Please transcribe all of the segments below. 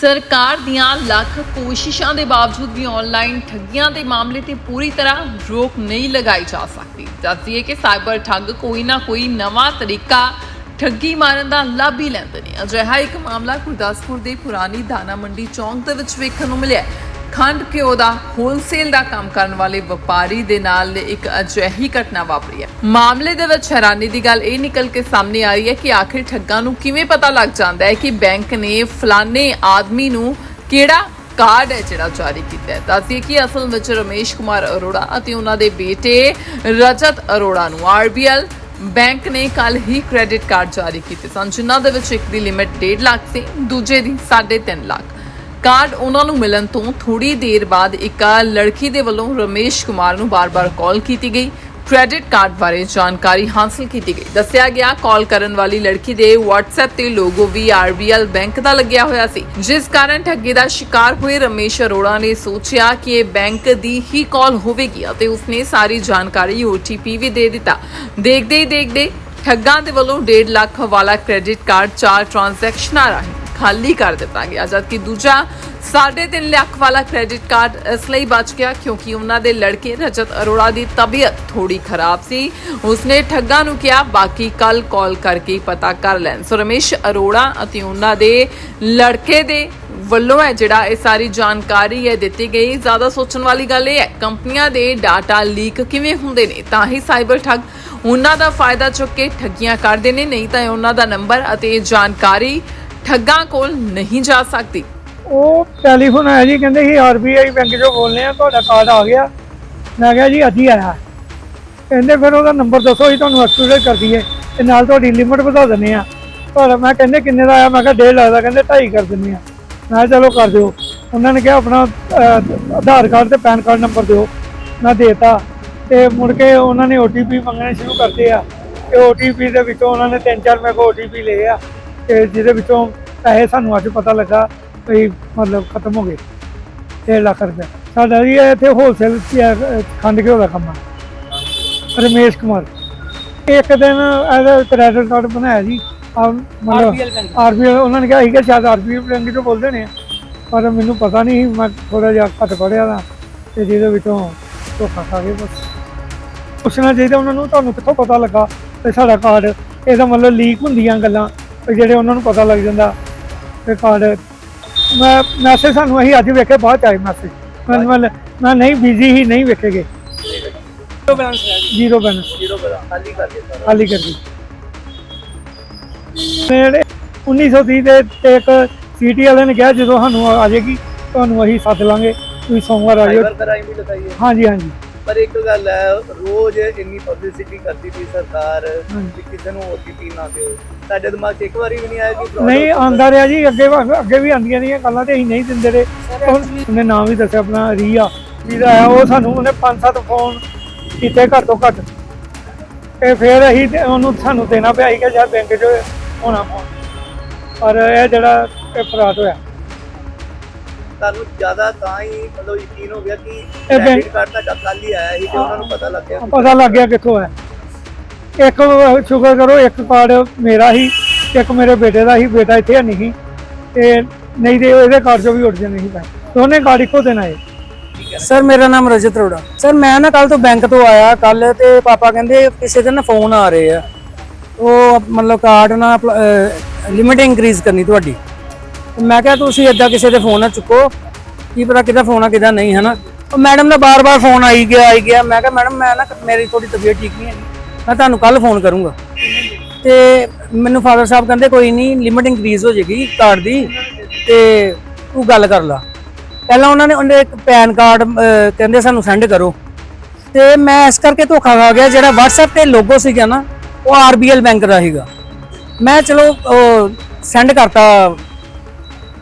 ਸਰਕਾਰ ਦੀਆਂ ਲੱਖ ਕੋਸ਼ਿਸ਼ਾਂ ਦੇ ਬਾਵਜੂਦ ਵੀ ਆਨਲਾਈਨ ਠੱਗੀਆਂ ਦੇ ਮਾਮਲੇ ਤੇ ਪੂਰੀ ਤਰ੍ਹਾਂ ਰੋਕ ਨਹੀਂ ਲਗਾਈ ਜਾ ਸਕਦੀ। ਦੱਸਦੀਏ ਕਿ ਸਾਈਬਰ ਠੱਗ ਕੋਈ ਨਾ ਕੋਈ ਨਵਾਂ ਤਰੀਕਾ ਠੱਗੀ ਮਾਰਨ ਦਾ ਲੱਭ ਹੀ ਲੈਂਦੇ ਨੇ। ਅਜਿਹਾ ਇੱਕ ਮਾਮਲਾ ਗੁਰਦਾਸਪੁਰ ਦੇ ਪੁਰਾਣੀ ਦਾਣਾ ਮੰਡੀ ਚੌਂਕ ਦੇ ਵਿੱਚ ਵੇਖਣ ਨੂੰ ਮਿਲਿਆ ਖੰਡ ਘਿਓ ਦਾ ਹੋਲਸੇਲ ਦਾ ਕੰਮ ਕਰਨ ਵਾਲੇ ਵਪਾਰੀ ਦੇ ਨਾਲ ਇੱਕ ਅਜਿਹੀ ਘਟਨਾ ਵਾਪਰੀ ਹੈ। ਮਾਮਲੇ ਦੇ ਵਿੱਚ ਹੈਰਾਨੀ ਦੀ ਗੱਲ ਇਹ ਨਿਕਲ ਕੇ ਸਾਹਮਣੇ ਆ ਰਹੀ ਹੈ ਕਿ ਆਖਿਰ ਠੱਗਾਂ ਨੂੰ ਕਿਵੇਂ ਪਤਾ ਲੱਗ ਜਾਂਦਾ ਹੈ ਕਿ ਬੈਂਕ ਨੇ ਫਲਾਣੇ ਆਦਮੀ ਨੂੰ ਕਿਹੜਾ ਕਾਰਡ ਹੈ ਜਿਹੜਾ ਜਾਰੀ ਕੀਤਾ ਹੈ। ਦੱਸਦੀਏ ਕਿ ਅਸਲ ਵਿੱਚ ਰਮੇਸ਼ ਕੁਮਾਰ ਅਰੋੜਾ ਅਤੇ ਉਹਨਾਂ ਦੇ ਬੇਟੇ ਰਜਤ ਅਰੋੜਾ ਨੂੰ ਆਰਬੀਐਲ ਬੈਂਕ ਨੇ ਕੱਲ ਹੀ ਕ੍ਰੈਡਿਟ ਕਾਰਡ ਜਾਰੀ ਕੀਤੇ ਸਨ, ਜਿਨ੍ਹਾਂ ਦੇ ਵਿੱਚ ਇੱਕ ਦੀ ਲਿਮਿਟ 1.5 ਲੱਖ ਸੀ, ਦੂਜੇ ਦੀ 3.5 ਲੱਖ। ਕਾਰਡ ਉਹਨਾਂ ਨੂੰ ਮਿਲਣ ਤੋਂ ਥੋੜੀ ਦੇਰ ਬਾਅਦ ਇੱਕ ਲੜਕੀ ਦੇ ਵੱਲੋਂ ਰਮੇਸ਼ ਕੁਮਾਰ ਨੂੰ ਬਾਰ-ਬਾਰ ਕਾਲ ਕੀਤੀ ਗਈ। ਕ੍ਰੈਡਿਟ ਕਾਰਡ ਬਾਰੇ ਜਾਣਕਾਰੀ ਹਾਸਲ ਕੀਤੀ ਗਈ। ਦੱਸਿਆ ਗਿਆ, ਕਾਲ ਕਰਨ ਵਾਲੀ ਲੜਕੀ ਦੇ WhatsApp ਤੇ ਲੋਗੋ ਵੀ RBL ਬੈਂਕ ਦਾ ਲੱਗਿਆ ਹੋਇਆ ਸੀ। ਜਿਸ ਕਾਰਨ ਠੱਗੀ ਦਾ ਸ਼ਿਕਾਰ ਹੋਏ ਰਮੇਸ਼ ਅਰੋੜਾ ਨੇ ਸੋਚਿਆ ਕਿ ਇਹ ਬੈਂਕ ਦੀ ਹੀ ਕਾਲ ਹੋਵੇਗੀ ਅਤੇ ਉਸਨੇ ਸਾਰੀ ਜਾਣਕਾਰੀ OTP ਵੀ ਦੇ ਦਿੱਤਾ। ਦੇਖਦੇ ਹੀ ਦੇਖਦੇ ਠੱਗਾਂ ਦੇ ਵੱਲੋਂ 1.5 ਲੱਖ ਵਾਲਾ ਕ੍ਰੈਡਿਟ ਕਾਰਡ ਚਾਰ ਟ੍ਰਾਂਜੈਕਸ਼ਨਾਂ ਰਾਹੀਂ ਖਾਲੀ ਕਰ ਦਿੱਤਾ ਗਿਆ ਜਦਕਿ ਦੂਜਾ 3.5 ਲੱਖ ਵਾਲਾ ਕ੍ਰੈਡਿਟ ਕਾਰਡ ਇਸ ਲਈ ਬਚ ਗਿਆ, ਕਿਉਂਕਿ ਉਹਨਾਂ ਦੇ ਲੜਕੇ ਰਜਤ ਅਰੋੜਾ ਦੀ ਤਬੀਅਤ ਥੋੜੀ ਖਰਾਬ ਸੀ। ਉਸਨੇ ਠੱਗਾਂ ਨੂੰ ਕਿਹਾ, ਬਾਕੀ ਕੱਲ ਕਾਲ ਕਰਕੇ ਪਤਾ ਕਰ ਲੈਣ। ਸੋ ਰਮੇਸ਼ ਅਰੋੜਾ ਅਤੇ ਉਹਨਾਂ ਦੇ ਲੜਕੇ ਦੇ ਵੱਲੋਂ ਹੈ ਜਿਹੜਾ ਇਹ ਸਾਰੀ ਜਾਣਕਾਰੀ ਹੈ ਦਿੱਤੀ ਗਈ। ਜ਼ਿਆਦਾ ਸੋਚਣ ਵਾਲੀ ਗੱਲ ਇਹ ਹੈ, ਕੰਪਨੀਆਂ ਦੇ ਡਾਟਾ ਲੀਕ ਕਿਵੇਂ ਹੁੰਦੇ ਨੇ? ਤਾਂ ਹੀ ਸਾਈਬਰ ਠੱਗ ਉਹਨਾਂ ਦਾ ਫਾਇਦਾ ਚੁੱਕ ਕੇ ਠੱਗੀਆਂ ਕਰਦੇ ਨੇ, ਨਹੀਂ ਤਾਂ ਉਹਨਾਂ ਦਾ ਨੰਬਰ ਅਤੇ ਜਾਣਕਾਰੀ ਠੱਗਾਂ ਕੋਲ ਨਹੀਂ ਜਾ ਸਕਦੀ। ਉਹ ਟੈਲੀਫੋਨ ਆਇਆ ਜੀ, ਕਹਿੰਦੇ ਸੀ ਆਰਬੀਆਈ ਬੈਂਕ ਚੋਂ ਬੋਲਨੇ ਆ, ਤੁਹਾਡਾ ਕਾਰਡ ਆ ਗਿਆ। ਮੈਂ ਕਿਹਾ ਜੀ ਅੱਜ ਹੀ। ਆਇਆ ਕਹਿੰਦੇ ਫਿਰ ਉਹਦਾ ਨੰਬਰ ਦੱਸੋ ਅਸੀਂ ਤੁਹਾਨੂੰ ਐਕਟੀਵੇਟ ਕਰ ਦਈਏ। ਤੇ ਨਾਲ ਤੁਹਾਡੀ ਲਿਮਿਟ ਵਧਾ ਦਿੰਨੇ ਆ ਪਰ ਮੈਂ ਕਹਿੰਦੇ ਕਿੰਨੇ ਦਾ ਆਇਆ? ਮੈਂ ਕਿਹਾ ਡੇਢ ਲੱਗਦਾ ਕਹਿੰਦੇ 2.5 ਕਰ ਦਿੰਨੇ ਆ ਮੈਂ ਚਲੋ ਕਰ ਦਿਓ। ਉਹਨਾਂ ਨੇ ਕਿਹਾ ਆਪਣਾ ਆਧਾਰ ਕਾਰਡ ਤੇ ਪੈਨ ਕਾਰਡ ਨੰਬਰ ਦਿਓ। ਮੈਂ ਦੇਤਾ। ਤੇ ਮੁੜ ਕੇ ਉਹਨਾਂ ਨੇ OTP ਮੰਗਣੇ ਸ਼ੁਰੂ ਕਰਦੇ ਆ। ਤੇ OTP ਦੇ ਵਿੱਚੋਂ ਉਹਨਾਂ ਨੇ ਤਿੰਨ ਚਾਰ ਮੇਰੇ ਕੋਲ OTP ਲਏ ਆ। ਤੇ ਜਿਹਦੇ ਵਿੱਚੋਂ ਪੈਸੇ ਸਾਨੂੰ ਅੱਜ ਪਤਾ ਲੱਗਾ ਵੀ ਮਤਲਬ ਖਤਮ ਹੋ ਗਏ 6 ਲੱਖ ਰੁਪਏ ਸਾਡਾ ਜੀ ਇੱਥੇ ਹੋਲਸੇਲ ਖੰਡ ਘਿਓ ਦਾ ਕੰਮ ਆ। ਰਮੇਸ਼ ਕੁਮਾਰ। ਇੱਕ ਦਿਨ ਇਹਦਾ ਕ੍ਰੈਡਿਟ ਕਾਰਡ ਬਣਾਇਆ ਜੀ ਮਤਲਬ ਆਰਬੀਐਲ ਉਹਨਾਂ ਨੇ ਕਿਹਾ ਸੀ ਕਿ ਸ਼ਾਇਦ ਆਰਬੀਐਲ ਬੈਂਕ ਤੋਂ ਬੋਲਦੇ ਨੇ ਪਰ ਮੈਨੂੰ ਪਤਾ ਨਹੀਂ ਮੈਂ ਥੋੜਾ ਜਿਹਾ ਘੱਟ ਪੜਿਆ ਦਾ ਤੇ ਜਿਹਦੇ ਵਿੱਚੋਂ ਧੋਖਾ ਖਾ ਗਏ ਬਸ। ਪੁੱਛਣਾ ਚਾਹੀਦਾ ਉਹਨਾਂ ਨੂੰ ਤੁਹਾਨੂੰ ਕਿੱਥੋਂ ਪਤਾ ਲੱਗਾ ਤੇ ਸਾਡਾ ਕਾਰਡ ਇਹਦਾ ਮਤਲਬ ਲੀਕ ਹੁੰਦੀਆਂ ਗੱਲਾਂ ਜਿਹੜੇ ਉਹਨਾਂ ਨੂੰ ਪਤਾ ਲੱਗ ਜਾਂਦਾ ਤੇ ਕਾਰਡ ਮੈਂ ਮੈਸੇਜ ਸਾਨੂੰ ਅਸੀਂ ਅੱਜ ਵੇਖੇ ਚ ਆਏ ਮੈਸੇਜ ਮੈਂ ਮੈਂ ਨਹੀਂ ਬਿਜ਼ੀ ਹੀ ਨਹੀਂ ਵੇਖੇਗੇ। ਜ਼ੀਰੋ ਬੈਲੈਂਸ ਹੈ ਜ਼ੀਰੋ ਬੈਲੈਂਸ ਜ਼ੀਰੋ ਬੈਲੈਂਸ ਖਾਲੀ ਕਰ ਦਿੱਤਾ। ਖਾਲੀ ਕਰ ਦੀ ਜਿਹੜੇ 1930 ਦੇ ਤੇ ਇੱਕ ਸੀਟੀ ਵਾਲੇ ਨੇ ਕਿਹਾ ਜਦੋਂ ਸਾਨੂੰ ਆ ਜਾਏਗੀ ਤੁਹਾਨੂੰ ਅਸੀਂ ਸੱਦ ਲਾਂਗੇ। ਤੁਸੀਂ ਸੋਮਵਾਰ ਆ ਜਾਓ ਹਾਂਜੀ ਹਾਂਜੀ। ਪਰ ਇੱਕ ਗੱਲ ਹੈ ਰੋਜ਼ ਇੰਨੀ ਪਬਲਿਸਿਟੀ ਕਰਦੀ ਪਈ ਸਰਕਾਰ। ਕਿ ਕਿਸੇ ਨੂੰ OTP ਨਾ ਦਿਓ। ਸਾਡੇ ਦਿਮਾਗ 'ਚ ਇੱਕ ਵਾਰੀ ਵੀ ਨਹੀਂ ਆਇਆ ਕਿ fraud ਨਹੀਂ ਹੋ ਸਕਦਾ। ਆਂਦਾ ਰਿਹਾ ਜੀ ਅੱਗੇ ਵਾ- ਅੱਗੇ ਵੀ ਆਂਦੀਆਂ ਨਹੀਂ ਗੱਲਾਂ ਤੇ ਅਸੀਂ ਨਹੀਂ ਦਿੰਦੇ ਰਹੇ। ਹੁਣ ਉਹਨੇ ਨਾਮ ਵੀ ਦੱਸਿਆ ਆਪਣਾ ਰੀਆ ਜਿਹਦਾ ਆਇਆ ਉਹ ਸਾਨੂੰ ਉਹਨੇ ਪੰਜ ਸੱਤ ਫੋਨ ਕੀਤੇ ਘੱਟ ਤੋਂ ਘੱਟ। ਤੇ ਫਿਰ ਅਸੀਂ ਤੇ ਉਹਨੂੰ ਸਾਨੂੰ ਦੇਣਾ ਪਿਆ ਸੀ ਕਿ ਜਾਂ ਬੈਂਕ 'ਚ ਹੋਣਾ ਫੋਨ ਪਰ ਇਹ ਜਿਹੜਾ ਇਹ ਫਰਾਡ ਹੋਇਆ। ਤੁਹਾਨੂੰ ਜ਼ਿਆਦਾ ਤਾਂ ਹੀ ਮਤਲਬ ਯਕੀਨ ਹੋ ਗਿਆ ਕਿ ਬੈਂਕ- ਕ੍ਰੈਡਿਟ ਕਾਰਡ ਤੁਹਾਡਾ ਕੱਲ ਹੀ ਆਇਆ ਸੀ ਤੇ ਉਹਨਾਂ ਨੂੰ ਪਤਾ ਲੱਗ ਗਿਆ। ਕਿ ਪਤਾ ਲੱਗ ਗਿਆ ਕਿੱਥੋਂ ਹੈ ਇੱਕ ਸ਼ੁਕਰ ਕਰੋ, ਇੱਕ ਕਾਰਡ ਮੇਰਾ ਹੀ, ਇੱਕ ਮੇਰੇ ਬੇਟੇ ਦਾ ਹੀ, ਬੇਟਾ ਇੱਥੇ ਹੈ ਨਹੀਂ ਤੇ ਨਹੀਂ ਤੇ ਇਹਦੇ ਕਾਰਡ 'ਚੋਂ ਵੀ ਉੱਡ ਜਾਂਦੇ ਸੀ ਪੈਸੇ। ਦੋਨੇ ਕਾਰਡ ਇੱਕੋ ਦਿਨ ਆਏ। ਸਰ, ਮੇਰਾ ਨਾਮ ਰਜਤ ਅਰੋੜਾ। ਸਰ, ਮੈਂ ਨਾ ਕੱਲ ਤੋਂ ਬੈਂਕ ਤੋਂ ਆਇਆ। ਕੱਲ ਤੇ ਪਾਪਾ ਕਹਿੰਦੇ ਕਿਸੇ ਦਿਨ ਫੋਨ ਆ ਰਹੇ ਆ। ਉਹ ਮਤਲਬ ਕਾਰਡ ਨਾ ਲਿਮਿਟ ਇਨਕਰੀਜ਼ ਕਰਨੀ ਤੁਹਾਡੀ। ਮੈਂ ਕਿਹਾ, ਤੁਸੀਂ ਏਦਾਂ ਕਿਸੇ ਦੇ ਫੋਨ ਨਾ ਚੁੱਕੋ। ਕੀ ਪਤਾ ਕਿਹਦਾ ਫੋਨ ਆ, ਕਿਹਦਾ ਨਹੀਂ ਹੈ ਨਾ ਉਹ ਮੈਡਮ ਦਾ ਬਾਰ-ਬਾਰ ਫੋਨ ਆਈ ਗਿਆ ਆਈ ਗਿਆ। ਮੈਂ ਕਿਹਾ, ਮੈਡਮ, ਮੈਂ ਨਾ, ਮੇਰੀ ਥੋੜੀ ਤਬੀਅਤ ਠੀਕ ਨਹੀਂ ਹੈਗੀ। ਮੈਂ ਤੁਹਾਨੂੰ ਕੱਲ ਫੋਨ ਕਰੂੰਗਾ। ਤੇ ਮੈਨੂੰ ਫਾਦਰ ਸਾਹਿਬ ਕਹਿੰਦੇ ਕੋਈ ਨਹੀਂ ਲਿਮਿਟ ਇਨਕਰੀਜ਼ ਹੋ ਜਾਏਗੀ ਕਾਰਡ ਦੀ ਤੇ ਤੂੰ ਗੱਲ ਕਰ ਲਾ। ਪਹਿਲਾਂ ਉਹਨਾਂ ਨੇ ਉਹਨੇ ਇੱਕ ਪੈਨ ਕਾਰਡ ਕਹਿੰਦੇ ਸਾਨੂੰ ਸੈਂਡ ਕਰੋ। ਤੇ ਮੈਂ ਇਸ ਕਰਕੇ ਧੋਖਾ ਖਾ ਗਿਆ, ਜਿਹੜਾ WhatsApp ਤੇ ਲੋਗੋ ਸੀਗਾ ਨਾ, ਉਹ RBL ਬੈਂਕ ਦਾ ਸੀਗਾ। ਮੈਂ ਚਲੋ ਸੈਂਡ ਕਰਤਾ।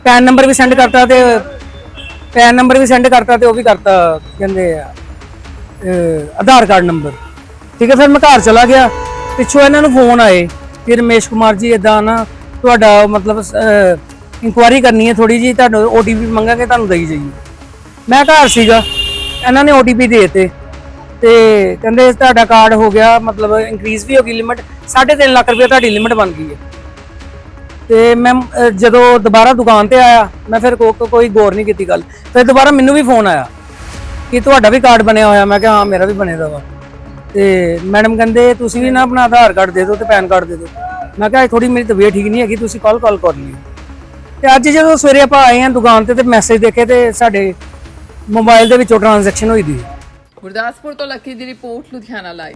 ਪੈਨ ਨੰਬਰ ਵੀ ਸੈਂਡ ਕਰਤਾ ਤੇ, ਪੈਨ ਨੰਬਰ ਵੀ ਸੈਂਡ ਕਰਤਾ ਤੇ ਉਹ ਵੀ ਕਰਤਾ, ਕਹਿੰਦੇ ਆ ਆਧਾਰ ਕਾਰਡ ਨੰਬਰ। ਠੀਕ ਹੈ, ਫਿਰ ਮੈਂ ਘਰ ਚਲਾ ਗਿਆ। ਪਿੱਛੋਂ ਇਹਨਾਂ ਨੂੰ ਫੋਨ ਆਏ ਕਿ ਰਮੇਸ਼ ਕੁਮਾਰ ਜੀ ਇਦਾਂ ਨਾ ਤੁਹਾਡਾ ਮਤਲਬ ਇਨਕੁਆਰੀ ਕਰਨੀ ਹੈ ਥੋੜੀ ਜੀ ਤੁਹਾਨੂੰ OTP ਮੰਗਾਂਗੇ, ਤੁਹਾਨੂੰ ਦਈ ਜਾਈਏ। ਮੈਂ ਘਰ ਸੀਗਾ, ਇਹਨਾਂ ਨੇ OTP ਦੇ ਦਿੱਤੇ। ਤੇ ਕਹਿੰਦੇ ਤੁਹਾਡਾ ਕਾਰਡ ਹੋ ਗਿਆ, ਮਤਲਬ ਇਨਕਰੀਜ਼ ਵੀ ਹੋ ਗਈ ਲਿਮਟ 3.5 ਲੱਖ ਰੁਪਏ ਤੁਹਾਡੀ ਲਿਮਟ ਬਣ ਗਈ ਹੈ। ਤੇ ਮੈਂ ਜਦੋਂ ਦੁਬਾਰਾ ਦੁਕਾਨ ਤੇ ਆਇਆ, ਮੈਂ ਫਿਰ ਕੋਈ ਗੌਰ ਨਹੀਂ ਕੀਤੀ ਗੱਲ। ਫਿਰ ਦੁਬਾਰਾ ਮੈਨੂੰ ਵੀ ਫੋਨ ਆਇਆ ਕਿ ਤੁਹਾਡਾ ਵੀ ਕਾਰਡ ਬਣਿਆ ਹੋਇਆ। ਮੈਂ ਕਿਹਾ, ਹਾਂ, ਮੇਰਾ ਵੀ ਬਣੇ ਦਾ ਵਾ। ਤੇ ਮੈਡਮ ਕਹਿੰਦੇ, ਤੁਸੀਂ ਵੀ ਨਾ ਆਪਣਾ ਆਧਾਰ ਕਾਰਡ ਦੇ ਦਿਓ ਤੇ ਪੈਨ ਕਾਰਡ ਦੇ ਦਿਓ। ਮੈਂ ਕਿਹਾ ਥੋੜੀ ਮੇਰੀ ਤਬੀਅਤ ਠੀਕ ਨਹੀਂ ਹੈਗੀ, ਤੁਸੀਂ ਕਾਲ ਕਾਲ ਕਰ ਲਿਓ ਤੇ ਅੱਜ ਜਦੋਂ ਸਵੇਰੇ ਆਪਾਂ ਆਏ ਹਾਂ ਦੁਕਾਨ ਤੇ ਤੇ ਮੈਸੇਜ ਦੇਖੇ ਤੇ ਸਾਡੇ ਮੋਬਾਈਲ ਦੇ ਵਿੱਚੋਂ ਟ੍ਰਾਂਜੈਕਸ਼ਨ ਹੋਈ ਦੀ। ਗੁਰਦਾਸਪੁਰ ਤੋਂ ਲੱਕੀ ਦੀ ਰਿਪੋਰਟ ਲੁਧਿਆਣਾ ਲਾਈਵ